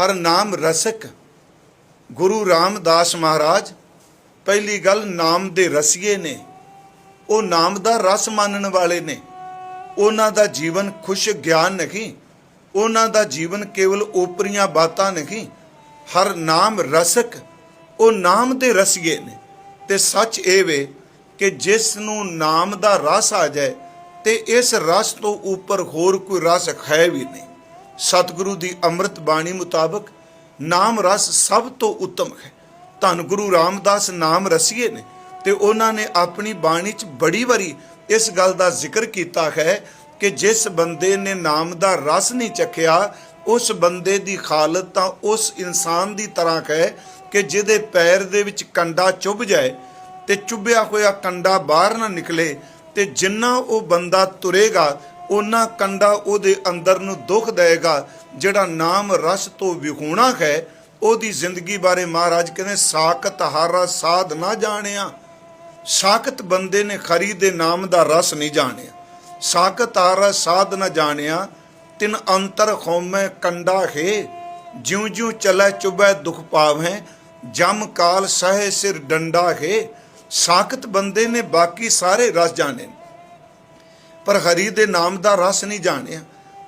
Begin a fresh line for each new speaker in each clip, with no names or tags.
ਹਰ ਨਾਮ ਰਸਕ। ਗੁਰੂ ਰਾਮਦਾਸ ਮਹਾਰਾਜ, ਪਹਿਲੀ ਗੱਲ ਨਾਮ ਦੇ ਰਸੀਏ ਨੇ। ਉਹ ਨਾਮ ਦਾ ਰਸ ਮਾਨਣ ਵਾਲੇ ਨੇ। ਉਹਨਾਂ ਦਾ ਜੀਵਨ ਖੁਸ਼ ਗਿਆਨ ਨਹੀਂ। ਉਹਨਾਂ ਦਾ ਜੀਵਨ ਕੇਵਲ ਓਪਰੀਆਂ ਬਾਤਾਂ ਨਹੀਂ। ਹਰ ਨਾਮ ਰਸਕ। ਉਹ ਨਾਮ ਦੇ ਰਸੀਏ ਨੇ। ਤੇ ਸੱਚ ਇਹ ਵੇ ਕਿ ਜਿਸ ਨੂੰ ਨਾਮ ਦਾ ਰਸ ਆ ਜਾਏ, ਤੇ ਇਸ ਰਸ ਤੋਂ ਉੱਪਰ ਹੋਰ ਕੋਈ ਰਸ ਹੈ ਵੀ ਨਹੀਂ। ਸਤਿਗੁਰੂ ਦੀ ਅੰਮ੍ਰਿਤ ਬਾਣੀ ਮੁਤਾਬਕ ਨਾਮ ਰਸ ਸਭ ਤੋਂ ਉੱਤਮ ਹੈ। ਧੰਨ ਗੁਰੂ ਰਾਮਦਾਸ ਨਾਮ ਰਸੀਏ ਨੇ ਤੇ ਉਹਨਾਂ ਨੇ ਆਪਣੀ ਬਾਣੀ 'ਚ ਬੜੀ ਵਾਰੀ ਇਸ ਗੱਲ ਦਾ ਜ਼ਿਕਰ ਕੀਤਾ ਹੈ ਕਿ ਜਿਸ ਬੰਦੇ ਨੇ ਨਾਮ ਦਾ ਰਸ ਨਹੀਂ ਚੱਖਿਆ, ਉਸ ਬੰਦੇ ਦੀ ਹਾਲਤ ਤਾਂ ਉਸ ਇਨਸਾਨ ਦੀ ਤਰ੍ਹਾਂ ਹੈ ਕਿ ਜਿਹਦੇ ਪੈਰ ਦੇ ਵਿੱਚ ਕੰਡਾ ਚੁੱਭ ਜਾਏ ਤੇ ਚੁੱਭਿਆ ਹੋਇਆ ਕੰਡਾ ਬਾਹਰ ਨਾ ਨਿਕਲੇ ਤੇ ਜਿੰਨਾ ਉਹ ਬੰਦਾ ਤੁਰੇਗਾ ਉਹਨਾਂ ਕੰਡਾ ਉਹਦੇ ਅੰਦਰ ਨੂੰ ਦੁੱਖ ਦੇਗਾ, ਜਿਹੜਾ ਨਾਮ ਰਸ ਤੋਂ ਵਿਹੂਣਾ ਹੈ, ਉਹਦੀ ਜ਼ਿੰਦਗੀ ਬਾਰੇ ਮਹਾਰਾਜ ਕਹਿੰਦੇ ਸਾਖਤ ਹਾਰਾ ਸਾਧ ਨਾ ਜਾਣਿਆ। ਸਾਖਤ ਬੰਦੇ ਨੇ ਖਰੀ ਦੇ ਨਾਮ ਦਾ ਰਸ ਨਹੀਂ ਜਾਣਿਆ। ਸਾਖਤ ਹਾਰਾ ਸਾਧ ਨਾ ਜਾਣਿਆ, ਤਿਨ ਅੰਤਰ ਖੋਮੈ ਕੰਡਾ ਹੈ ਜਿਉ ਜਿਉ ਚਲੈ ਚੁਬੈ ਦੁਖ ਪਾਵੈ ਜਮ ਕਾਲ ਸਹਿ ਸਿਰ ਡੰਡਾ ਹੈ। ਸਾਖਤ ਬੰਦੇ ਨੇ ਬਾਕੀ ਸਾਰੇ ਰਸ ਜਾਣੇ ਨੇ। ਪਰ ਹਰੀ ਦੇ ਨਾਮ ਦਾ ਰਸ ਨਹੀਂ ਜਾਣਿਆ।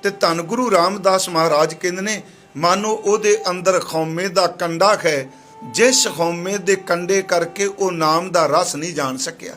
ਤੇ ਧੰਨ ਗੁਰੂ ਰਾਮਦਾਸ ਮਹਾਰਾਜ ਕਹਿੰਦੇ ਨੇ, ਮਾਨੋ ਉਹਦੇ ਅੰਦਰ ਖੌਮੇ ਦਾ ਕੰਡਾ ਹੈ ਜਿਸ ਖੌਮੇ ਦੇ ਕੰਡੇ ਕਰਕੇ ਉਹ ਨਾਮ ਦਾ ਰਸ ਨਹੀਂ ਜਾਣ ਸਕਿਆ।